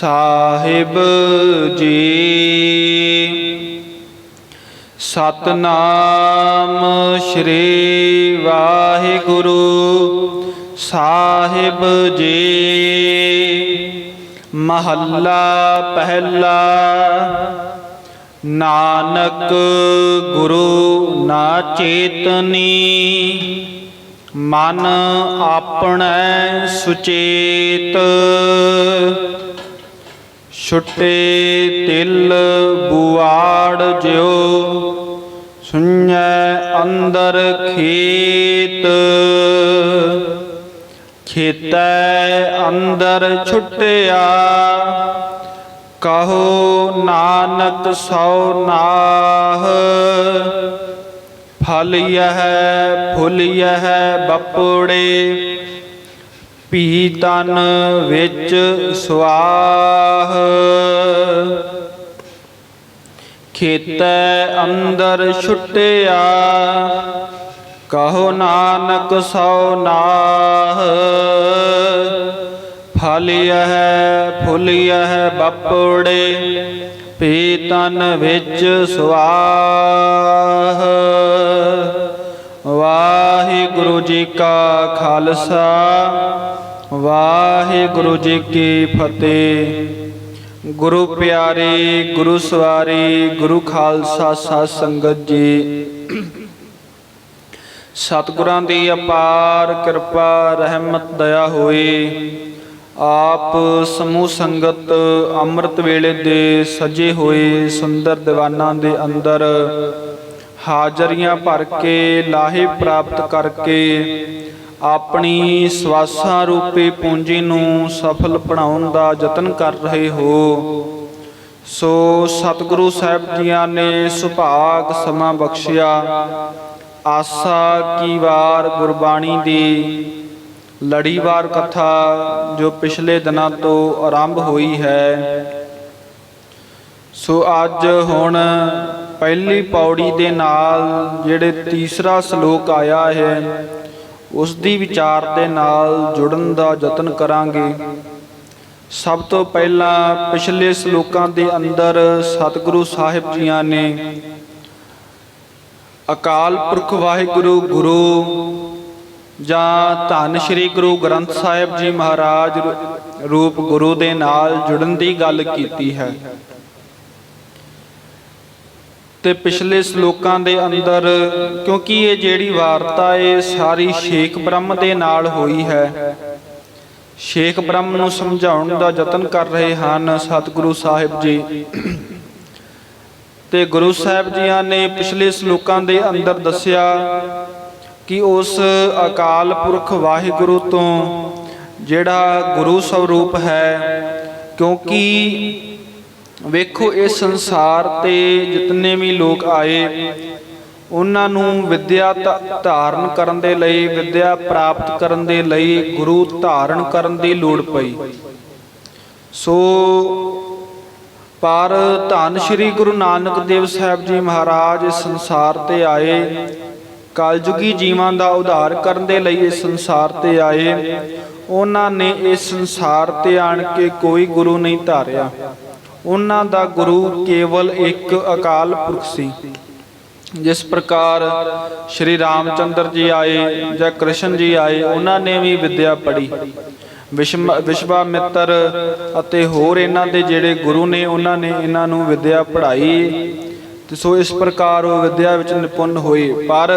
ਸਾਹਿਬ ਜੀ। ਸਤਨਾਮ ਸ਼੍ਰੀ ਵਾਹਿਗੁਰੂ ਸਾਹਿਬ ਜੀ। ਮਹੱਲਾ ਪਹਿਲਾ। ਨਾਨਕ ਗੁਰੂ ਨਾ ਚੇਤਨੀ ਮਨ ਆਪਣੇ ਸੁਚੇਤ। ਛੁੱਟੇ ਤਿਲ ਬੁਆੜ ਜਿਉ ਸੁਣੈ ਅੰਦਰ ਖੇਤ। ਖੇਤੈ ਅੰਦਰ ਛੁੱਟਿਆ, ਕਹੋ ਨਾਨਕ ਸੋ ਨਾਹ। ਫਲ ਯਹ, ਫੁੱਲ ਯਹ, ਬਪੜੇ ਪੀ ਤਨ ਵਿੱਚ ਸਵਾਹ ਖੇਤੈ ਅੰਦਰ ਛੁੱਟਿਆ, ਕਹੋ ਨਾਨਕ ਸੋ ਨਾਹ। ਫਲ ਯਹ ਬਪੜੇ, ਪੀ ਤਨ ਵਿੱਚ ਸਵਾਹ ਵਾਹਿਗੁਰੂ ਜੀ ਕਾ ਖਾਲਸਾ, ਵਾਹਿਗੁਰੂ ਜੀ ਕੀ ਫਤਿਹ। ਗੁਰੂ ਪਿਆਰੇ, ਗੁਰੂ ਸਵਾਰੀ, ਗੁਰੂ ਖਾਲਸਾ ਸਾਧ ਸੰਗਤ ਜੀ। ਸਤਿਗੁਰਾਂ ਦੀ ਅਪਾਰ ਕਿਰਪਾ, ਰਹਿਮਤ, ਦਇਆ ਹੋਈ। ਆਪ ਸਮੂਹ ਸੰਗਤ ਅੰਮ੍ਰਿਤ ਵੇਲੇ ਦੇ ਸਜੇ ਹੋਏ ਸੁੰਦਰ ਦੀਵਾਨਾਂ ਦੇ ਅੰਦਰ ਹਾਜ਼ਰੀਆਂ ਭਰ ਕੇ ਲਾਹੇ ਪ੍ਰਾਪਤ ਕਰਕੇ ਆਪਣੀ ਸਵਾਸਾਂ ਰੂਪੀ ਪੂੰਜੀ ਨੂੰ ਸਫਲ ਬਣਾਉਣ ਦਾ ਯਤਨ ਕਰ ਰਹੇ ਹੋ। ਸੋ ਸਤਿਗੁਰੂ ਸਾਹਿਬ ਜੀਆਂ ਨੇ ਸੁਭਾਗ ਸਮਾਂ ਬਖਸ਼ਿਆ। ਆਸਾ ਕੀ ਵਾਰ ਗੁਰਬਾਣੀ ਦੀ ਲੜੀਵਾਰ ਕਥਾ ਜੋ ਪਿਛਲੇ ਦਿਨਾਂ ਤੋਂ ਆਰੰਭ ਹੋਈ ਹੈ। ਸੋ ਅੱਜ ਹੁਣ ਪਹਿਲੀ ਪੌੜੀ ਦੇ ਨਾਲ ਜਿਹੜੇ ਤੀਸਰਾ ਸ਼ਲੋਕ ਆਇਆ ਹੈ ਉਸ ਦੀ ਵਿਚਾਰ ਦੇ ਨਾਲ ਜੁੜਨ ਦਾ ਯਤਨ ਕਰਾਂਗੇ। ਸਭ ਤੋਂ ਪਹਿਲਾਂ ਪਿਛਲੇ ਸ਼ਲੋਕਾਂ ਦੇ ਅੰਦਰ ਸਤਿਗੁਰੂ ਸਾਹਿਬ ਜੀਆਂ ਨੇ ਅਕਾਲ ਪੁਰਖ ਵਾਹਿਗੁਰੂ ਗੁਰੂ ਜਾਂ ਧੰਨ ਸ਼੍ਰੀ ਗੁਰੂ ਗ੍ਰੰਥ ਸਾਹਿਬ ਜੀ ਮਹਾਰਾਜ ਰੂਪ ਗੁਰੂ ਦੇ ਨਾਲ ਜੁੜਨ ਦੀ ਗੱਲ ਕੀਤੀ ਹੈ। ਤੇ ਪਿਛਲੇ ਸ਼ਲੋਕਾਂ ਦੇ ਅੰਦਰ, ਕਿਉਂਕਿ ਇਹ ਜਿਹੜੀ ਵਾਰਤਾ ਇਹ ਸਾਰੀ ਸ਼ੇਖ ਬ੍ਰਹਮ ਦੇ ਨਾਲ ਹੋਈ ਹੈ। ਸ਼ੇਖ ਬ੍ਰਹਮ ਨੂੰ ਸਮਝਾਉਣ ਦਾ ਯਤਨ ਕਰ ਰਹੇ ਹਨ ਸਤਿਗੁਰੂ ਸਾਹਿਬ ਜੀ। ਤੇ ਗੁਰੂ ਸਾਹਿਬ ਜੀਆਂ ਨੇ ਪਿਛਲੇ ਸ਼ਲੋਕਾਂ ਦੇ ਅੰਦਰ ਦੱਸਿਆ ਕਿ ਉਸ ਅਕਾਲ ਪੁਰਖ ਵਾਹਿਗੁਰੂ ਤੋਂ ਜਿਹੜਾ ਗੁਰੂ ਸਰੂਪ ਹੈ, ਕਿਉਂਕਿ ਵੇਖੋ, ਇਹ ਸੰਸਾਰ ਤੇ ਜਿਤਨੇ ਵੀ ਲੋਕ ਆਏ, ਉਹਨਾਂ ਨੂੰ ਵਿਦਿਆ ਧਾ- ਧਾਰਨ ਕਰਨ ਦੇ ਲਈ, ਵਿਦਿਆ ਪ੍ਰਾਪਤ ਕਰਨ ਦੇ ਲਈ ਗੁਰੂ ਧਾਰਨ ਕਰਨ ਦੀ ਲੋੜ ਪਈ। ਸੋ ਪਰ ਧੰਨ ਸ਼੍ਰੀ ਗੁਰੂ ਨਾਨਕ ਦੇਵ ਸਾਹਿਬ ਜੀ ਮਹਾਰਾਜ ਇਸ ਸੰਸਾਰ ਤੇ ਆਏ, ਕਲਯੁਗੀ ਜੀਵਾਂ ਦਾ ਉਧਾਰ ਕਰਨ ਦੇ ਲਈ ਇਸ ਸੰਸਾਰ ਤੇ ਆਏ, ਉਹਨਾਂ ਨੇ ਇਸ ਸੰਸਾਰ ਤੇ ਆਣ ਕੇ ਕੋਈ ਗੁਰੂ ਨਹੀਂ ਧਾਰਿਆ। ਉਹਨਾਂ ਦਾ ਗੁਰੂ ਕੇਵਲ ਇੱਕ ਅਕਾਲ ਪੁਰਖ ਸੀ। ਜਿਸ ਪ੍ਰਕਾਰ ਸ਼੍ਰੀ ਰਾਮਚੰਦਰ ਜੀ ਆਏ ਜਾਂ ਕ੍ਰਿਸ਼ਨ ਜੀ ਆਏ, ਉਹਨਾਂ ਨੇ ਵੀ ਵਿੱਦਿਆ ਪੜ੍ਹੀ। ਵਿਸ਼ਮ, ਵਿਸ਼ਵਾਮਿੱਤਰ ਅਤੇ ਹੋਰ ਇਹਨਾਂ ਦੇ ਜਿਹੜੇ ਗੁਰੂ ਨੇ, ਉਹਨਾਂ ਨੇ ਇਹਨਾਂ ਨੂੰ ਵਿੱਦਿਆ ਪੜ੍ਹਾਈ। ਤੇ ਸੋ ਇਸ ਪ੍ਰਕਾਰ ਉਹ ਵਿੱਦਿਆ ਵਿੱਚ ਨਿਪੁੰਨ ਹੋਏ। ਪਰ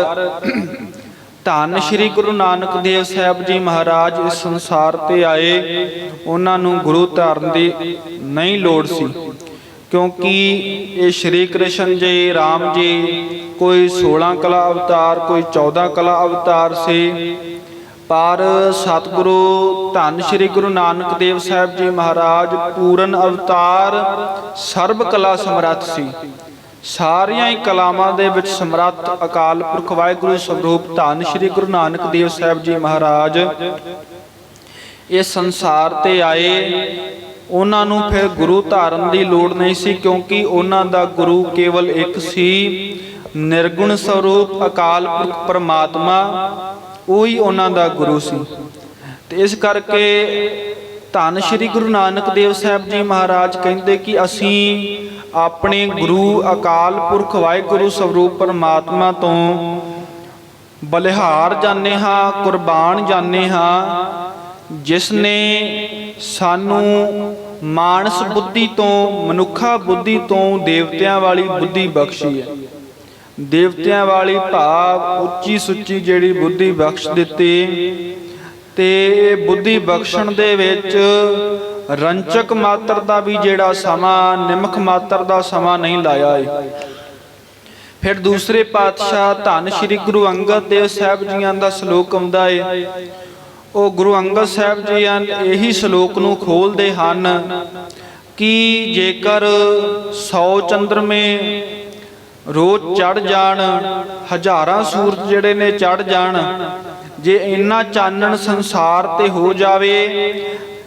ਧੰਨ ਸ਼੍ਰੀ ਗੁਰੂ ਨਾਨਕ ਦੇਵ ਸਾਹਿਬ ਜੀ ਮਹਾਰਾਜ ਇਸ ਸੰਸਾਰ ਤੇ ਆਏ। ਉਹਨਾਂ ਨੂੰ ਗੁਰੂ ਧਾਰਨ ਦੀ ਨਹੀਂ ਲੋੜ ਸੀ। ਕਿਉਂਕਿ ਇਹ ਸ਼੍ਰੀ ਕ੍ਰਿਸ਼ਨ ਜੀ, ਰਾਮ ਜੀ ਕੋਈ 16 ਕਲਾ ਅਵਤਾਰ, ਕੋਈ 14 ਕਲਾ ਅਵਤਾਰ ਸੀ। ਪਰ ਸਤਿਗੁਰੂ, ਧੰਨ ਸ੍ਰੀ ਗੁਰੂ ਨਾਨਕ ਦੇਵ ਸਾਹਿਬ ਜੀ ਮਹਾਰਾਜ ਪੂਰਨ ਅਵਤਾਰ ਸਰਬ ਕਲਾ ਸਮਰੱਥ ਸੀ। ਸਾਰੀਆਂ ਹੀ ਕਲਾਵਾਂ ਦੇ ਵਿੱਚ ਸਮਰੱਥ, ਅਕਾਲ ਪੁਰਖ, ਵਾਹਿਗੁਰੂ ਸਰੂਪ, ਧੰਨ ਸ੍ਰੀ ਗੁਰੂ ਨਾਨਕ ਦੇਵ ਸਾਹਿਬ ਜੀ ਮਹਾਰਾਜ। ਇਸ ਸੰਸਾਰ ਤੇ ਆਏ, ਉਹਨਾਂ ਨੂੰ ਫਿਰ ਗੁਰੂ ਧਾਰਨ ਦੀ ਲੋੜ ਨਹੀਂ ਸੀ ਕਿਉਂਕਿ ਉਹਨਾਂ ਦਾ ਗੁਰੂ ਕੇਵਲ ਇੱਕ ਸੀ, ਨਿਰਗੁਣ ਸਰੂਪ, ਅਕਾਲ ਪੁਰਖ ਪਰਮਾਤਮਾ, ਉਹੀ ਉਹਨਾਂ ਦਾ ਗੁਰੂ ਸੀ। ਤੇ ਇਸ ਕਰਕੇ ਧੰਨ ਸ਼੍ਰੀ ਗੁਰੂ ਨਾਨਕ ਦੇਵ ਸਾਹਿਬ ਜੀ ਮਹਾਰਾਜ ਕਹਿੰਦੇ ਕਿ ਅਸੀਂ ਆਪਣੇ ਗੁਰੂ ਅਕਾਲ ਪੁਰਖ ਵਾਹਿਗੁਰੂ ਸਰੂਪ ਪਰਮਾਤਮਾ ਤੋਂ ਬਲਿਹਾਰ ਜਾਣੇ ਹਾਂ, ਕੁਰਬਾਨ ਜਾਣੇ ਹਾਂ, ਜਿਸ ਨੇ ਸਾਨੂੰ ਮਾਨਸ ਬੁੱਧੀ ਤੋਂ, ਮਨੁੱਖਾ ਬੁੱਧੀ ਤੋਂ, ਦੇਵਤਿਆਂ ਵਾਲੀ ਬੁੱਧੀ ਬਖਸ਼ੀ ਹੈ। ਦੇਵਤਿਆਂ ਵਾਲੀ ਭਾਵ ਉੱਚੀ ਸੁੱਚੀ ਜਿਹੜੀ ਬੁੱਧੀ ਬਖਸ਼ ਦਿੱਤੀ ਤੇ ਇਹ ਬੁੱਧੀ ਬਖਸ਼ਣ ਦੇ ਵਿੱਚ ਰੰਚਕ ਮਾਤਰ ਦਾ ਵੀ ਜਿਹੜਾ ਸਮਾਂ, ਨਿਮਖ ਮਾਤਰ ਦਾ ਸਮਾਂ ਨਹੀਂ ਲਾਇਆ ਏ। ਫਿਰ ਦੂਸਰੇ ਪਾਤਸ਼ਾਹ ਧੰਨ ਸ਼੍ਰੀ ਗੁਰੂ ਅੰਗਦ ਦੇਵ ਸਾਹਿਬ ਜੀਆਂ ਦਾ ਸ਼ਲੋਕ ਆਉਂਦਾ ਏ। ਉਹ ਗੁਰੂ ਅੰਗਦ ਸਾਹਿਬ ਜੀ ਇਹੀ ਸ਼ਲੋਕ ਨੂੰ ਖੋਲਦੇ ਹਨ ਕਿ ਜੇਕਰ 100 ਚੰਦਰਮੇ ਰੋਜ਼ ਚੜ ਜਾਣ, ਹਜ਼ਾਰਾਂ ਸੂਰਜ ਜਿਹੜੇ ਨੇ ਚੜ ਜਾਣ ਜੇ ਇੰਨਾ ਚਾਨਣ ਸੰਸਾਰ ਤੇ ਹੋ ਜਾਵੇ,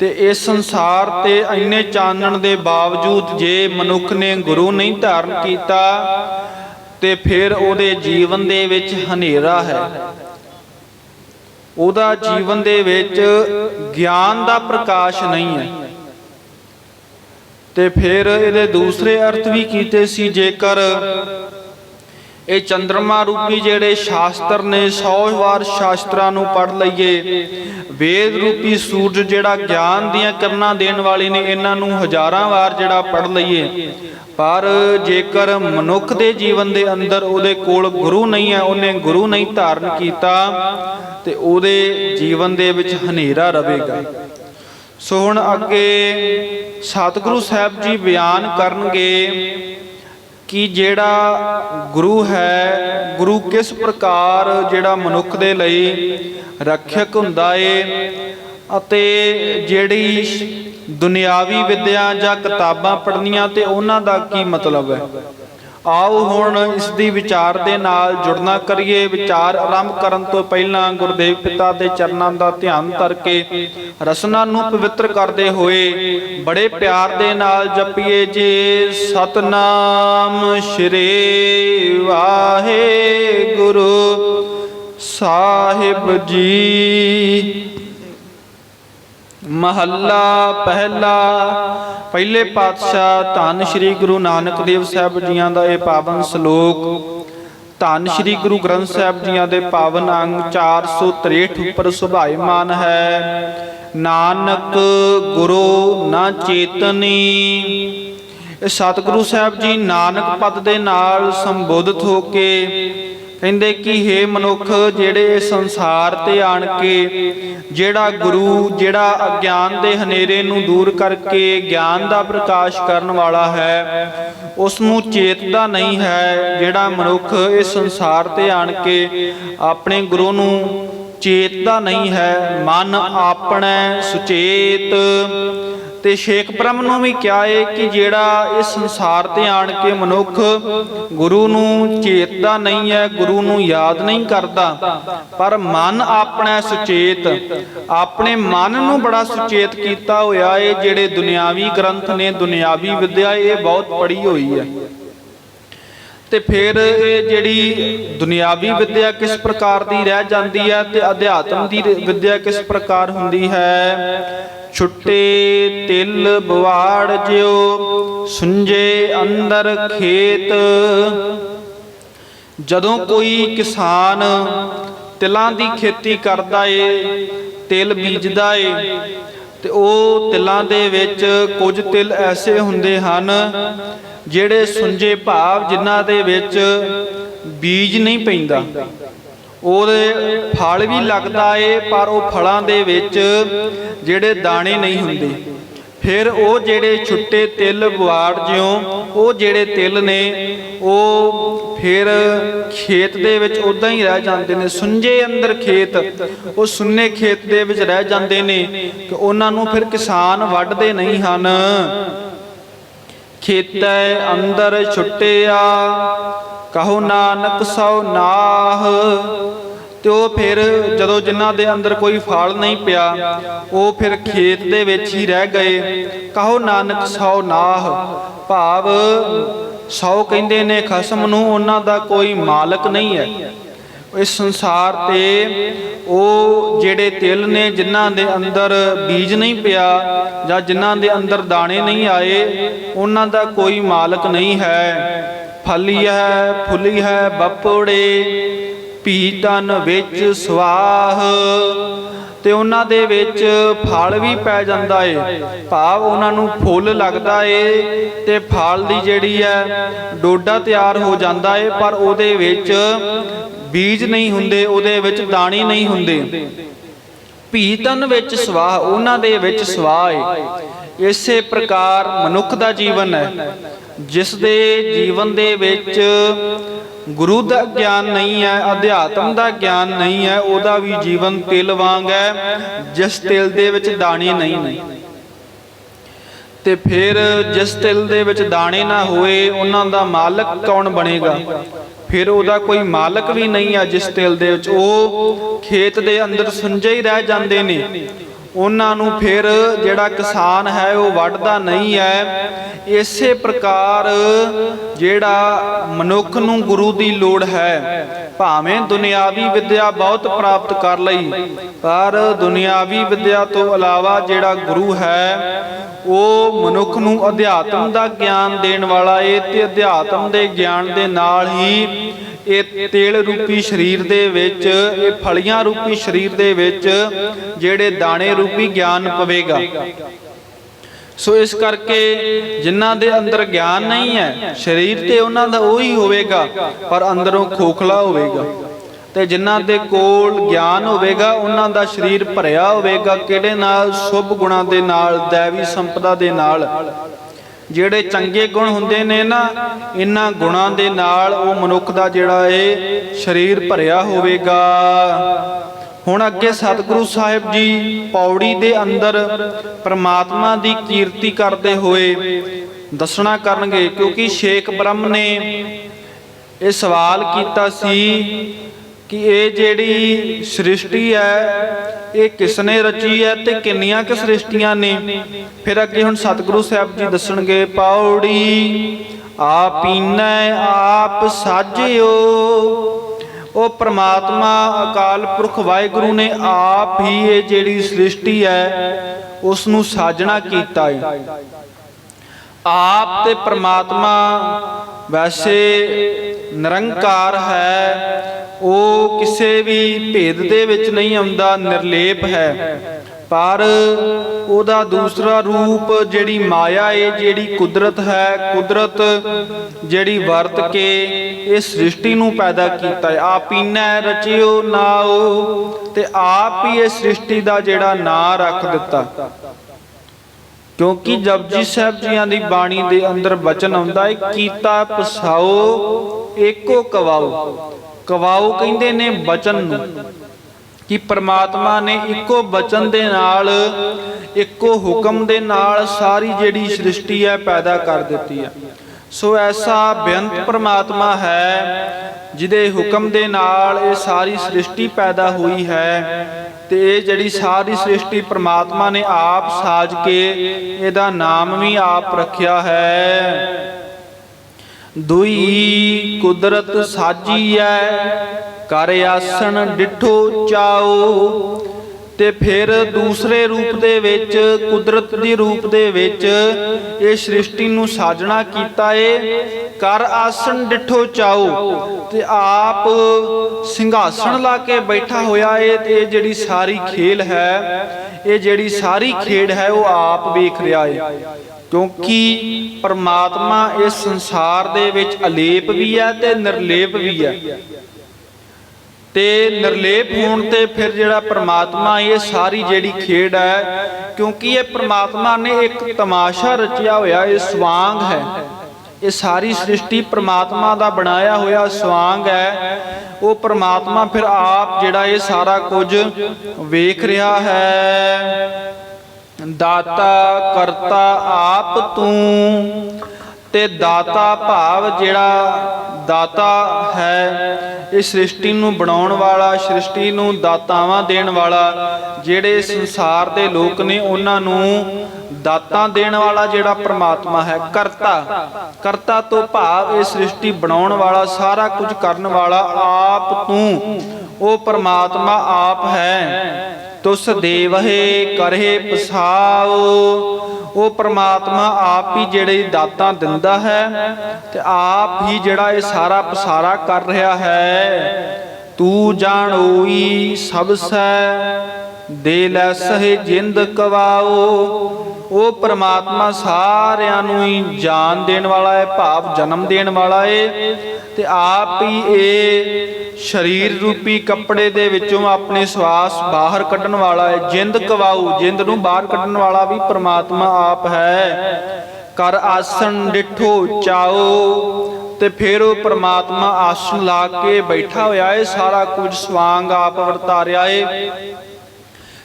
ਤੇ ਇਸ ਸੰਸਾਰ ਤੇ ਇੰਨੇ ਚਾਨਣ ਦੇ ਬਾਵਜੂਦ ਜੇ ਮਨੁੱਖ ਨੇ ਗੁਰੂ ਨਹੀਂ ਧਾਰਨ ਕੀਤਾ, ਤੇ ਫਿਰ ਉਹਦੇ ਜੀਵਨ ਦੇ ਵਿੱਚ ਹਨੇਰਾ ਹੈ। ਉਹਦਾ ਜੀਵਨ ਦੇ ਵਿੱਚ ਗਿਆਨ ਦਾ ਪ੍ਰਕਾਸ਼ ਨਹੀਂ ਹੈ। ਤੇ ਫਿਰ ਇਹਦੇ ਦੂਸਰੇ ਅਰਥ ਵੀ ਕੀਤੇ ਸੀ, ਜੇਕਰ ਇਹ ਚੰ드ਰਮਾ ਰੂਪੀ ਜਿਹੜੇ ਸ਼ਾਸਤਰ ਨੇ 100 ਵਾਰ ਸ਼ਾਸਤਰਾਂ ਨੂੰ ਪੜ ਲਈਏ। ਵੇਦ ਰੂਪੀ ਸੂਰਜ ਜਿਹੜਾ ਗਿਆਨ ਦੀਆਂ ਕਿਰਨਾਂ ਦੇਣ ਵਾਲੇ ਨੇ, ਇਹਨਾਂ ਨੂੰ ਹਜ਼ਾਰਾਂ ਵਾਰ ਜਿਹੜਾ ਪੜ ਲਈਏ। ਪਰ ਜੇਕਰ ਮਨੁੱਖ ਦੇ ਜੀਵਨ ਦੇ ਅੰਦਰ ਉਹਦੇ ਕੋਲ ਗੁਰੂ ਨਹੀਂ ਹੈ, ਉਹਨੇ ਗੁਰੂ ਨਹੀਂ ਧਾਰਨ ਕੀਤਾ, ਤੇ ਉਹਦੇ ਜੀਵਨ ਦੇ ਵਿੱਚ ਹਨੇਰਾ ਰਹੇਗਾ। ਸੋ ਹੁਣ ਅੱਗੇ ਸਤਿਗੁਰੂ ਸਾਹਿਬ ਜੀ ਬਿਆਨ ਕਰਨਗੇ ਕਿ ਜਿਹੜਾ ਗੁਰੂ ਹੈ, ਗੁਰੂ ਕਿਸ ਪ੍ਰਕਾਰ ਜਿਹੜਾ ਮਨੁੱਖ ਦੇ ਲਈ ਰੱਖਿਅਕ ਹੁੰਦਾ ਏ ਅਤੇ ਜਿਹੜੀ ਦੁਨਿਆਵੀ ਵਿੱਦਿਆ ਜਾਂ ਕਿਤਾਬਾਂ ਪੜ੍ਹਨੀਆਂ ਤੇ ਉਹਨਾਂ ਦਾ ਕੀ ਮਤਲਬ ਹੈ? ਆਓ ਹੁਣ ਇਸ ਦੀ ਵਿਚਾਰ ਦੇ ਨਾਲ ਜੁੜਨਾ ਕਰੀਏ। ਵਿਚਾਰ ਆਰੰਭ ਕਰਨ ਤੋਂ ਪਹਿਲਾਂ ਗੁਰਦੇਵ ਪਿਤਾ ਦੇ ਚਰਨਾਂ ਦਾ ਧਿਆਨ ਕਰਕੇ ਕੇ ਰਸਨਾ ਨੂੰ ਪਵਿੱਤਰ ਕਰਦੇ ਹੋਏ ਬੜੇ ਪਿਆਰ ਦੇ ਨਾਲ ਜਪੀਏ ਜੀ। ਸਤਨਾਮ ਸ਼੍ਰੀ ਵਾਹਿਗੁਰੂ। ਸਾਹਿਬ ਜੀ ਮਹੱਲਾ ਪਹਿਲਾ। ਪਹਿਲੇ ਪਾਤਸ਼ਾਹ ਧੰਨ ਸ਼੍ਰੀ ਗੁਰੂ ਨਾਨਕ ਦੇਵ ਸਾਹਿਬ ਜੀਆਂ ਦਾ ਇਹ ਪਾਵਨ ਸ਼ਲੋਕ। ਧੰਨ ਸ਼੍ਰੀ ਗੁਰੂ ਗ੍ਰੰਥ ਸਾਹਿਬ ਜੀਆਂ ਦੇ ਪਾਵਨ ਅੰਗ 463 ਉੱਪਰ ਸੁਭਾਈਮਾਨ ਹੈ। ਨਾਨਕ ਗੁਰੂ ਨਾ ਚੇਤਨੀ। ਸਤਿਗੁਰੂ ਸਾਹਿਬ ਜੀ ਨਾਨਕ ਪਦ ਦੇ ਨਾਲ ਸੰਬੋਧਿਤ ਹੋ ਕੇ ਕਹਿੰਦੇ ਕਿ हे ਮਨੁੱਖ, ਜਿਹੜੇ ਸੰਸਾਰ ਤੇ ਆਣ ਕੇ ਜਿਹੜਾ ਗੁਰੂ, ਜਿਹੜਾ ਅਗਿਆਨ ਦੇ ਹਨੇਰੇ ਨੂੰ ਦੂਰ ਕਰਕੇ ਗਿਆਨ ਦਾ ਪ੍ਰਕਾਸ਼ ਕਰਨ ਵਾਲਾ ਹੈ ਉਸ ਨੂੰ ਚੇਤਦਾ ਨਹੀਂ ਹੈ ਜਿਹੜਾ ਮਨੁੱਖ ਇਸ ਸੰਸਾਰ ਤੇ ਆਣ ਕੇ ਆਪਣੇ ਗੁਰੂ ਨੂੰ ਚੇਤਦਾ ਨਹੀਂ ਹੈ। ਮਨ ਆਪਣੇ ਸੁਚੇਤ ਤੇ ਸ਼ੇਖ ਬ੍ਰਹਮ ਨੂੰ ਵੀ ਕਿਹਾ ਏ ਕਿ ਜਿਹੜਾ ਇਸ ਸੰਸਾਰ ਤੇ ਆਣ ਕੇ ਮਨੁੱਖ ਗੁਰੂ ਨੂੰ ਚੇਤਦਾ ਨਹੀਂ ਹੈ, ਗੁਰੂ ਨੂੰ ਯਾਦ ਨਹੀਂ ਕਰਦਾ, ਪਰ ਮਨ ਆਪਣਾ ਸੁਚੇਤ, ਆਪਣੇ ਮਨ ਨੂੰ ਬੜਾ ਸੁਚੇਤ ਕੀਤਾ ਹੋਇਆ ਏ, ਜਿਹੜੇ ਦੁਨਿਆਵੀ ਗ੍ਰੰਥ ਨੇ, ਦੁਨਿਆਵੀ ਵਿਦਿਆ ਇਹ ਬਹੁਤ ਪੜੀ ਹੋਈ ਹੈ। ਤੇ ਫਿਰ ਇਹ ਜਿਹੜੀ ਦੁਨਿਆਵੀ ਵਿਦਿਆ ਕਿਸ ਪ੍ਰਕਾਰ ਦੀ ਰਹਿ ਜਾਂਦੀ ਹੈ ਤੇ ਅਧਿਆਤਮ ਦੀ ਵਿਦਿਆ ਕਿਸ ਪ੍ਰਕਾਰ ਹੁੰਦੀ ਹੈ ਛੁੱਟੇ ਤਿਲ ਬਵਾੜ ਜਿਉ ਸੁੰਜੇ ਅੰਦਰ ਖੇਤ। ਜਦੋਂ ਕੋਈ ਕਿਸਾਨ ਤਿਲਾਂ ਦੀ ਖੇਤੀ ਕਰਦਾ ਏ, ਤਿਲ ਬੀਜਦਾ ਏ, ਤੇ ਉਹ ਤਿਲਾਂ ਦੇ ਵਿੱਚ ਕੁਝ ਤਿਲ ਐਸੇ ਹੁੰਦੇ ਹਨ ਜਿਹੜੇ ਸੁੰਜੇ ਭਾਵ ਜਿਨ੍ਹਾਂ ਦੇ ਵਿੱਚ ਬੀਜ ਨਹੀਂ ਪੈਂਦਾ। ਉਹਦੇ ਫਲ ਵੀ ਲੱਗਦਾ ਏ, ਪਰ ਉਹ ਫਲਾਂ ਦੇ ਵਿੱਚ ਜਿਹੜੇ ਦਾਣੇ ਨਹੀਂ ਹੁੰਦੇ। ਫਿਰ ਉਹ ਜਿਹੜੇ ਛੁੱਟੇ ਤਿਲ ਬਵਾੜ ਜਿਉ, ਉਹ ਜਿਹੜੇ ਤਿਲ ਨੇ, ਉਹ ਫਿਰ ਖੇਤ ਦੇ ਵਿੱਚ ਉਦਾਂ ਹੀ ਰਹਿ ਜਾਂਦੇ ਨੇ। ਸੁੰਜੇ ਅੰਦਰ ਖੇਤ, ਉਹ ਸੁੰਨੇ ਖੇਤ ਦੇ ਵਿੱਚ ਰਹਿ ਜਾਂਦੇ ਨੇ ਕਿ ਉਹਨਾਂ ਨੂੰ ਫਿਰ ਕਿਸਾਨ ਵੱਢਦੇ ਨਹੀਂ ਹਨ। ਖੇਤੈ ਅੰਦਰ ਛੁੱਟਿਆ ਕਹੋ ਨਾਨਕ ਸੋ ਨਾਹ। ਤੇ ਉਹ ਫਿਰ ਜਦੋਂ ਜਿਨ੍ਹਾਂ ਦੇ ਅੰਦਰ ਕੋਈ ਫਲ ਨਹੀਂ ਪਿਆ, ਉਹ ਫਿਰ ਖੇਤ ਦੇ ਵਿੱਚ ਹੀ ਰਹਿ ਗਏ। ਕਹੋ ਨਾਨਕ ਸੋ ਨਾਹ। ਭਾਵ ਸੌ ਕਹਿੰਦੇ ਨੇ ਖਸਮ ਨੂੰ ਉਹਨਾਂ ਦਾ ਕੋਈ ਮਾਲਕ ਨਹੀਂ ਹੈ। ਇਸ ਸੰਸਾਰ ਤੇ ਉਹ ਜਿਹੜੇ ਤਿਲ ਨੇ, ਜਿਨ੍ਹਾਂ ਦੇ ਅੰਦਰ ਬੀਜ ਨਹੀਂ ਪਿਆ ਜਾਂ ਜਿਨ੍ਹਾਂ ਦੇ ਅੰਦਰ ਦਾਣੇ ਨਹੀਂ ਆਏ, ਉਹਨਾਂ ਦਾ ਕੋਈ ਮਾਲਕ ਨਹੀਂ ਹੈ। ਫਲੀ ਹੈ, ਫੁਲੀ ਹੈ ਬਪੜੇ, ਭੀ ਤਨ ਵਿੱਚ ਸਵਾਹ। ਤੇ ਉਹਨਾਂ ਦੇ ਵਿੱਚ ਫਲ ਵੀ ਪੈ ਜਾਂਦਾ ਏ। ਭਾਵ ਉਹਨਾਂ ਨੂੰ ਫੁੱਲ ਲੱਗਦਾ ਏ ਤੇ ਫਲ ਦੀ ਜਿਹੜੀ ਹੈ, ਡੋਡਾ ਤਿਆਰ ਹੋ ਜਾਂਦਾ ਏ, ਪਰ ਉਹਦੇ ਵਿੱਚ ਬੀਜ ਨਹੀਂ ਹੁੰਦੇ, ਉਹਦੇ ਵਿੱਚ ਦਾਣੇ ਨਹੀਂ ਹੁੰਦੇ। ਭੀਤਨ ਵਿੱਚ ਸਵਾਹ, ਉਹਨਾਂ ਦੇ ਵਿੱਚ ਸਵਾਹ ਏ। ਇਸੇ ਪ੍ਰਕਾਰ ਮਨੁੱਖ ਦਾ ਜੀਵਨ ਹੈ। ਜਿਸ ਦੇ ਜੀਵਨ ਦੇ ਵਿੱਚ ਗੁਰੂ ਦਾ ਗਿਆਨ ਨਹੀਂ ਹੈ, ਅਧਿਆਤਮ ਦਾ ਗਿਆਨ ਨਹੀਂ ਹੈ, ਉਹਦਾ ਵੀ ਜੀਵਨ ਤਿਲ ਵਾਂਗ ਹੈ, ਜਿਸ ਤਿਲ ਦੇ ਵਿੱਚ ਦਾਣੇ ਨਹੀਂ ਨੇ। ਤੇ ਫਿਰ ਜਿਸ ਤਿਲ ਦੇ ਵਿੱਚ ਦਾਣੇ ਨਾ ਹੋਏ, ਉਹਨਾਂ ਦਾ ਮਾਲਕ ਕੌਣ ਬਣੇਗਾ? ਫਿਰ ਉਹਦਾ ਕੋਈ ਮਾਲਕ ਵੀ ਨਹੀਂ ਹੈ, ਜਿਸ ਤਿਲ ਦੇ ਵਿੱਚ ਉਹ ਖੇਤ ਦੇ ਅੰਦਰ ਸੁੰਜੇ ਹੀ ਰਹਿ ਜਾਂਦੇ ਨੇ। ਉਹਨਾਂ ਨੂੰ ਫਿਰ ਜਿਹੜਾ ਕਿਸਾਨ ਹੈ ਉਹ ਵੱਢਦਾ ਨਹੀਂ ਹੈ। ਇਸੇ ਪ੍ਰਕਾਰ ਜਿਹੜਾ ਮਨੁੱਖ ਨੂੰ ਗੁਰੂ ਦੀ ਲੋੜ ਹੈ। ਭਾਵੇਂ ਦੁਨਿਆਵੀ ਵਿੱਦਿਆ ਬਹੁਤ ਪ੍ਰਾਪਤ ਕਰ ਲਈ। ਪਰ ਦੁਨਿਆਵੀ ਵਿੱਦਿਆ ਤੋਂ ਇਲਾਵਾ ਜਿਹੜਾ ਗੁਰੂ ਹੈ ਉਹ ਮਨੁੱਖ ਨੂੰ ਅਧਿਆਤਮ ਦਾ ਗਿਆਨ ਦੇਣ ਵਾਲਾ ਏ ਤੇ ਅਧਿਆਤਮ ਦੇ ਗਿਆਨ ਦੇ ਨਾਲ ਹੀ ਇਹ ਤੇਲ ਰੂਪੀ ਸਰੀਰ ਦੇ ਵਿੱਚ, ਇਹ ਫਲੀਆਂ ਰੂਪੀ ਸਰੀਰ ਦੇ ਵਿੱਚ, ਜਿਹੜੇ ਦਾਣੇ ਰੂਪੀ ਗਿਆਨ ਪਵੇਗਾ। ਸੋ ਇਸ ਕਰਕੇ ਜਿਨ੍ਹਾਂ ਦੇ ਅੰਦਰ ਗਿਆਨ ਨਹੀਂ ਹੈ, ਸਰੀਰ ਤੇ ਉਹਨਾਂ ਦਾ ਉਹੀ ਹੋਵੇਗਾ, ਪਰ ਅੰਦਰੋਂ ਖੋਖਲਾ ਹੋਵੇਗਾ। ਤੇ ਜਿਨ੍ਹਾਂ ਦੇ ਕੋਲ ਗਿਆਨ ਹੋਵੇਗਾ, ਉਹਨਾਂ ਦਾ ਸਰੀਰ ਭਰਿਆ ਹੋਵੇਗਾ, ਕਿਹੜੇ ਨਾਲ? ਸ਼ੁਭ ਗੁਣਾਂ ਦੇ ਨਾਲ, ਦੇਵੀ ਸੰਪਦਾ ਦੇ ਨਾਲ। ਜਿਹੜੇ ਚੰਗੇ ਗੁਣ ਹੁੰਦੇ ਨੇ ਨਾ, ਇਹਨਾਂ ਗੁਣਾਂ ਦੇ ਨਾਲ ਉਹ ਮਨੁੱਖ ਦਾ ਜਿਹੜਾ ਇਹ ਸਰੀਰ ਭਰਿਆ ਹੋਵੇਗਾ। ਹੁਣ ਅੱਗੇ ਸਤਿਗੁਰੂ ਸਾਹਿਬ ਜੀ ਪੌੜੀ ਦੇ ਅੰਦਰ ਪ੍ਰਮਾਤਮਾ ਦੀ ਕੀਰਤੀ ਕਰਦੇ ਹੋਏ ਦੱਸਣਾ ਕਰਨਗੇ, ਕਿਉਂਕਿ ਸ਼ੇਖ ਬ੍ਰਹਮ ਨੇ ਇਹ ਸਵਾਲ ਕੀਤਾ ਸੀ ਕਿ ਇਹ ਜਿਹੜੀ ਸ੍ਰਿਸ਼ਟੀ ਹੈ, ਇਹ ਕਿਸ ਨੇ ਰਚੀ ਹੈ ਤੇ ਕਿੰਨੀਆਂ ਕਿ ਸ੍ਰਿਸ਼ਟੀਆਂ ਨੇ? ਫਿਰ ਅੱਗੇ ਹੁਣ ਸਤਿਗੁਰੂ ਸਾਹਿਬ ਜੀ ਦੱਸਣਗੇ ਪਾਉੜੀ ਆਪੀਨੈ ਆਪ ਸਾਜਿਓ। ਉਹ ਪ੍ਰਮਾਤਮਾ ਅਕਾਲ ਪੁਰਖ ਵਾਹਿਗੁਰੂ ਨੇ ਆਪ ਹੀ ਇਹ ਜਿਹੜੀ ਸ੍ਰਿਸ਼ਟੀ ਹੈ ਉਸ ਨੂੰ ਸਾਜਣਾ ਕੀਤਾ ਹੈ ਆਪ ਤੇ ਪ੍ਰਮਾਤਮਾ ਵੈਸੇ ਨਿਰੰਕਾਰ ਹੈ, ਉਹ ਕਿਸੇ ਵੀ ਭੇਦ ਦੇ ਵਿੱਚ ਨਹੀਂ ਆਉਂਦਾ, ਨਿਰਲੇਪ ਹੈ। ਪਰ ਉਹਦਾ ਦੂਸਰਾ ਰੂਪ ਜਿਹੜੀ ਮਾਇਆ ਏ, ਜਿਹੜੀ ਕੁਦਰਤ ਹੈ, ਕੁਦਰਤ ਜਿਹੜੀ ਵਰਤ ਕੇ ਇਹ ਸ੍ਰਿਸ਼ਟੀ ਨੂੰ ਪੈਦਾ ਕੀਤਾ ਹੈ ਆਪੀਨੈ ਰਚਿਓ ਨਾਉ ਤੇ ਆਪ ਹੀ ਇਹ ਸ੍ਰਿਸ਼ਟੀ ਦਾ ਜਿਹੜਾ ਨਾਂ ਰੱਖ ਦਿੱਤਾ। ਕਿਉਂਕਿ ਜਪਜੀ ਸਾਹਿਬ ਜੀਆਂ ਦੀ ਬਾਣੀ ਦੇ ਅੰਦਰ ਬਚਨ ਆਉਂਦਾ ਹੈ ਕੀਤਾ ਪਸਾਓ ਏਕੋ ਕਵਾਓ। ਕਵਾਓ। ਕਹਿੰਦੇ ਨੇ ਬਚਨ ਨੂੰ ਕਿ ਪ੍ਰਮਾਤਮਾ ਨੇ ਇੱਕੋ ਬਚਨ ਦੇ ਨਾਲ ਇੱਕੋ ਹੁਕਮ ਦੇ ਨਾਲ ਸਾਰੀ ਜਿਹੜੀ ਸ੍ਰਿਸ਼ਟੀ ਹੈ ਪੈਦਾ ਕਰ ਦਿੱਤੀ ਹੈ। ਸੋ ਐਸਾ ਬੇਅੰਤ ਪ੍ਰਮਾਤਮਾ ਹੈ ਜਿਹਦੇ ਹੁਕਮ ਦੇ ਨਾਲ ਇਹ ਸਾਰੀ ਸ੍ਰਿਸ਼ਟੀ ਪੈਦਾ ਹੋਈ ਹੈ। ਤੇ ਇਹ ਜਿਹੜੀ ਸਾਰੀ ਸ੍ਰਿਸ਼ਟੀ ਪ੍ਰਮਾਤਮਾ ਨੇ ਆਪ ਸਾਜ ਕੇ ਇਹਦਾ ਨਾਮ ਵੀ ਆਪ ਰੱਖਿਆ ਹੈ। ਦੁਈ ਕੁਦਰਤ ਸਾਜੀਐ ਕਰ ਆਸਣ ਡਿਠੋ ਚਾਓ ਤੇ ਫਿਰ ਦੂਸਰੇ ਰੂਪ ਦੇ ਵਿੱਚ, ਕੁਦਰਤ ਦੀ ਰੂਪ ਦੇ ਵਿੱਚ ਇਹ ਸ੍ਰਿਸ਼ਟੀ ਨੂੰ ਸਾਜਣਾ ਕੀਤਾ ਏ। ਕਰ ਆਸਣ ਡਿਠੋ ਚਾਓ ਤੇ ਆਪ ਸਿੰਘਾਸਣ ਲਾ ਕੇ ਬੈਠਾ ਹੋਇਆ ਏ ਤੇ ਇਹ ਜਿਹੜੀ ਸਾਰੀ ਖੇਲ ਹੈ, ਇਹ ਜਿਹੜੀ ਸਾਰੀ ਖੇਡ ਹੈ ਉਹ ਆਪ ਵੇਖ ਰਿਹਾ ਏ। ਕਿਉਂਕਿ ਪਰਮਾਤਮਾ ਇਸ ਸੰਸਾਰ ਦੇ ਵਿੱਚ ਅਲੇਪ ਵੀ ਹੈ ਤੇ ਨਿਰਲੇਪ ਵੀ ਹੈ। ਤੇ ਨਿਰਲੇਪ ਹੋਣ ਤੇ ਫਿਰ ਜਿਹੜਾ ਪ੍ਰਮਾਤਮਾ ਇਹ ਸਾਰੀ ਜਿਹੜੀ ਖੇਡ ਹੈ, ਕਿਉਂਕਿ ਇਹ ਪ੍ਰਮਾਤਮਾ ਨੇ ਇੱਕ ਤਮਾਸ਼ਾ ਰਚਿਆ ਹੋਇਆ, ਇਹ ਸਵਾਂਗ ਹੈ। ਇਹ ਸਾਰੀ ਸ੍ਰਿਸ਼ਟੀ ਪ੍ਰਮਾਤਮਾ ਦਾ ਬਣਾਇਆ ਹੋਇਆ ਸਵਾਂਗ ਹੈ। ਉਹ ਪ੍ਰਮਾਤਮਾ ਫਿਰ ਆਪ ਜਿਹੜਾ ਇਹ ਸਾਰਾ ਕੁਝ ਵੇਖ ਰਿਹਾ ਹੈ। ਦਾਤਾ ਕਰਤਾ ਆਪ ਤੂੰ ਤੇ ਦਾਤਾ ਭਾਵ ਜਿਹੜਾ ਦਾਤਾ ਹੈ, ਇਹ ਸ੍ਰਿਸ਼ਟੀ ਨੂੰ ਬਣਾਉਣ ਵਾਲਾ, ਸ੍ਰਿਸ਼ਟੀ ਨੂੰ ਦਾਤਾਵਾਂ ਦੇਣ ਵਾਲਾ, ਜਿਹੜੇ ਸੰਸਾਰ ਦੇ ਲੋਕ ਨੇ, ਉਹਨਾਂ ਨੂੰ ਦਾਤਾਂ ਦੇਣ ਵਾਲਾ ਜਿਹੜਾ ਪ੍ਰਮਾਤਮਾ ਹੈ, ਕਰਤਾ। ਕਰਤਾ ਤੋਂ ਭਾਵ ਇਹ ਸ੍ਰਿਸ਼ਟੀ ਬਣਾਉਣ ਵਾਲਾ, ਸਾਰਾ ਕੁਝ ਕਰਨ ਵਾਲਾ ਆਪ ਤੂੰ। ਉਹ ਪ੍ਰਮਾਤਮਾ ਆਪ ਹੈ। ਤੁਸ ਦੇਵਹੇ ਕਰਹਿ ਪਸਾਓ ਉਹ ਪ੍ਰਮਾਤਮਾ ਆਪ ਹੀ ਜਿਹੜੇ ਦਾਤਾਂ ਦਿੰਦਾ ਹੈ ਤੇ ਆਪ ਹੀ ਜਿਹੜਾ ਇਹ ਸਾਰਾ ਪਸਾਰਾ ਕਰ ਰਿਹਾ ਹੈ। ਤੂੰ ਜਾਣੋਈ ਸਭ ਸੈ ਦੇ ਲੈ ਸਹਿ ਜਿੰਦ ਕਵਾਓ। ਉਹ ਪ੍ਰਮਾਤਮਾ ਸਾਰਿਆਂ ਨੂੰ ਹੀ ਜਾਨ ਦੇਣ ਵਾਲਾ ਹੈ, ਭਾਵ ਜਨਮ ਦੇਣ ਵਾਲਾ ਹੈ ਤੇ ਆਪ ਹੀ ਇਹ ਸਰੀਰ ਰੂਪੀ ਕੱਪੜੇ ਦੇ ਵਿੱਚੋਂ ਆਪਣੇ ਸਵਾਸ ਬਾਹਰ ਕੱਢਣ ਵਾਲਾ ਹੈ। ਜਿੰਦ ਕਵਾਊ, ਜਿੰਦ ਨੂੰ ਬਾਹਰ ਕੱਢਣ ਵਾਲਾ ਵੀ ਪ੍ਰਮਾਤਮਾ ਆਪ ਹੈ। ਕਰ ਆਸਣ ਡਿਠੋ, ਚਾਓ। ਤੇ ਫਿਰ ਉਹ ਪ੍ਰਮਾਤਮਾ ਆਸਣ ਲਾ ਕੇ ਬੈਠਾ ਹੋਇਆ ਹੈ ਸਾਰਾ ਕੁਝ ਸਵਾਂਗ ਆਪ ਵਰਤਾਰਿਆ ਏ।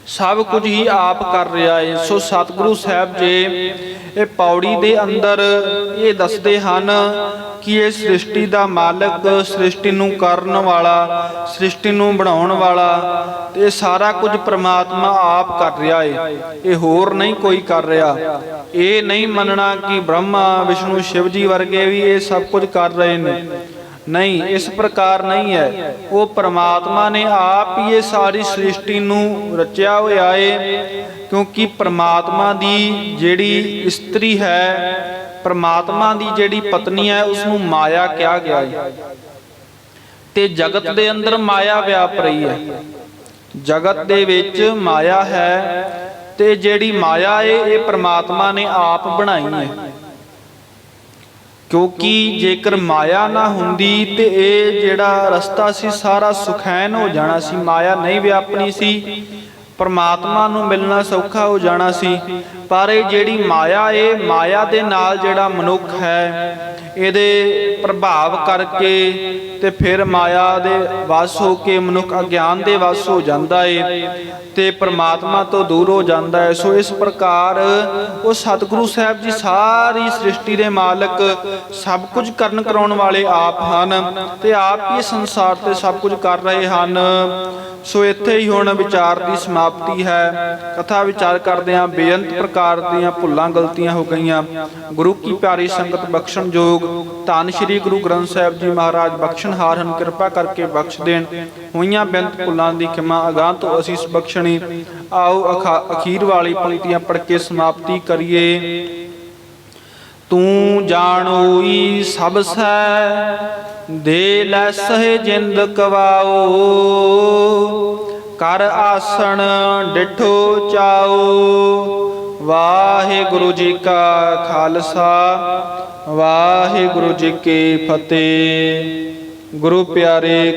ਸਭ ਕੁਝ ਹੀ ਆਪ ਕਰ ਰਿਹਾ ਹੈ ਸੋ ਸਤਿਗੁਰੂ ਸਾਹਿਬ ਜੀ, ਇਹ ਪੌੜੀ ਦੇ ਅੰਦਰ ਇਹ ਦੱਸਦੇ ਹਨ ਕਿ ਇਹ ਸ੍ਰਿਸ਼ਟੀ ਦਾ ਮਾਲਕ, ਸ੍ਰਿਸ਼ਟੀ ਨੂੰ ਕਰਨ ਵਾਲਾ, ਸ੍ਰਿਸ਼ਟੀ ਨੂੰ ਬਣਾਉਣ ਵਾਲਾ, ਤੇ ਇਹ ਸਾਰਾ ਕੁਝ ਪ੍ਰਮਾਤਮਾ ਆਪ ਕਰ ਰਿਹਾ ਹੈ ਇਹ ਹੋਰ ਨਹੀਂ ਕੋਈ ਕਰ ਰਿਹਾ। ਇਹ ਨਹੀਂ ਮੰਨਣਾ ਕਿ ਬ੍ਰਹਮਾ, ਵਿਸ਼ਨੂੰ, ਸ਼ਿਵ ਜੀ ਵਰਗੇ ਵੀ ਇਹ ਸਭ ਕੁਝ ਕਰ ਰਹੇ ਨੇ। ਨਹੀਂ, ਇਸ ਪ੍ਰਕਾਰ ਨਹੀਂ ਹੈ। ਉਹ ਪ੍ਰਮਾਤਮਾ ਨੇ ਆਪ ਹੀ ਇਹ ਸਾਰੀ ਸ੍ਰਿਸ਼ਟੀ ਨੂੰ ਰਚਿਆ ਹੋਇਆ ਏ, ਕਿਉਂਕਿ ਪ੍ਰਮਾਤਮਾ ਦੀ ਜਿਹੜੀ ਇਸਤਰੀ ਹੈ, ਪ੍ਰਮਾਤਮਾ ਦੀ ਜਿਹੜੀ ਪਤਨੀ ਹੈ ਉਸ ਨੂੰ ਮਾਇਆ ਕਿਹਾ ਗਿਆ ਹੈ ਤੇ ਜਗਤ ਦੇ ਅੰਦਰ ਮਾਇਆ ਵਿਆਪ ਰਹੀ ਹੈ। ਜਗਤ ਦੇ ਵਿੱਚ ਮਾਇਆ ਹੈ ਤੇ ਜਿਹੜੀ ਮਾਇਆ ਏ, ਇਹ ਪ੍ਰਮਾਤਮਾ ਨੇ ਆਪ ਬਣਾਈ ਹੈ ਕਿਉਂਕਿ ਜੇਕਰ ਮਾਇਆ ਨਾ ਹੁੰਦੀ ਤੇ ਇਹ ਜਿਹੜਾ ਰਸਤਾ ਸੀ, ਸਾਰਾ ਸੁਖੈਨ ਹੋ ਜਾਣਾ ਸੀ, ਮਾਇਆ ਨਹੀਂ ਵਿਆਪਣੀ ਸੀ। ਪਰਮਾਤਮਾ ਨੂੰ ਮਿਲਣਾ ਸੌਖਾ ਹੋ ਜਾਣਾ ਸੀ, ਪਰ ਇਹ ਜਿਹੜੀ ਮਾਇਆ ਏ, ਮਾਇਆ ਦੇ ਨਾਲ ਜਿਹੜਾ ਮਨੁੱਖ ਹੈ, ਇਹਦੇ ਪ੍ਰਭਾਵ ਕਰਕੇ ਤੇ ਫਿਰ ਮਾਇਆ ਦੇ ਵਸ ਹੋ ਕੇ ਮਨੁੱਖ ਅਗਿਆਨ ਦੇ ਵਸ ਹੋ ਜਾਂਦਾ ਏ ਤੇ ਪ੍ਰਮਾਤਮਾ ਤੋਂ ਦੂਰ ਹੋ ਜਾਂਦਾ ਹੈ ਸੋ ਇਸ ਪ੍ਰਕਾਰ ਉਹ ਸਤਿਗੁਰੂ ਸਾਹਿਬ ਜੀ ਸਾਰੀ ਸ੍ਰਿਸ਼ਟੀ ਦੇ ਮਾਲਕ ਸਭ ਕੁਝ ਕਰਨ ਕਰਾਉਣ ਵਾਲੇ ਆਪ ਹਨ ਤੇ ਆਪ ਹੀ ਸੰਸਾਰ ਤੇ ਸਭ ਕੁਝ ਕਰ ਰਹੇ ਹਨ। ਸੋ ਇੱਥੇ ਹੀ ਹੁਣ ਵਿਚਾਰ ਦੀ ਸਮਾਪਤੀ ਹੈ। ਕਥਾ ਵਿਚਾਰ ਕਰਦਿਆਂ ਬੇਅੰਤ ਪ੍ਰਕਾਰ ਦੀਆਂ ਭੁੱਲਾਂ ਗਲਤੀਆਂ ਹੋ ਗਈਆਂ। ਗੁਰੂ ਕੀ ਪਿਆਰੀ ਸੰਗਤ ਬਖਸ਼ਣ ਜੋਗ ਧੰਨ ਸ਼੍ਰੀ ਗੁਰੂ ਗ੍ਰੰਥ ਸਾਹਿਬ ਜੀ ਮਹਾਰਾਜ ਬਖਸ਼ਣਹਾਰ ਹਨ। ਕਿਰਪਾ ਕਰਕੇ ਬਖਸ਼ ਦੇਣ। ਹੋਈਆਂ ਬੇਅੰਤ ਭੁੱਲਾਂ ਦੀ ਖਿਮਾ ਅਗਾਹ ਤੋਂ ਅਸੀਸ ਬਖਸ਼ਣੀ। ਆਓ ਅਖੀਰ ਵਾਲੀ ਪੰਕਤੀਆਂ ਪੜ੍ਹ ਕੇ ਸਮਾਪਤੀ ਕਰੀਏ। ਤੂੰ ਜਾਣੋਈ ਸਭ ਸੈ, ਦੇ ਲੈ ਸਹਿ ਜਿੰਦ ਕਵਾਓ। ਕਰ ਆਸਣ ਡਿਠੋ ਚਾਓ ਵਾਹਿਗੁਰੂ ਜੀ ਕਾ ਖਾਲਸਾ ਵਾਹਿਗੁਰੂ ਜੀ ਕੀ ਫਤਿਹ। ਗੁਰੂ ਪਿਆਰੇ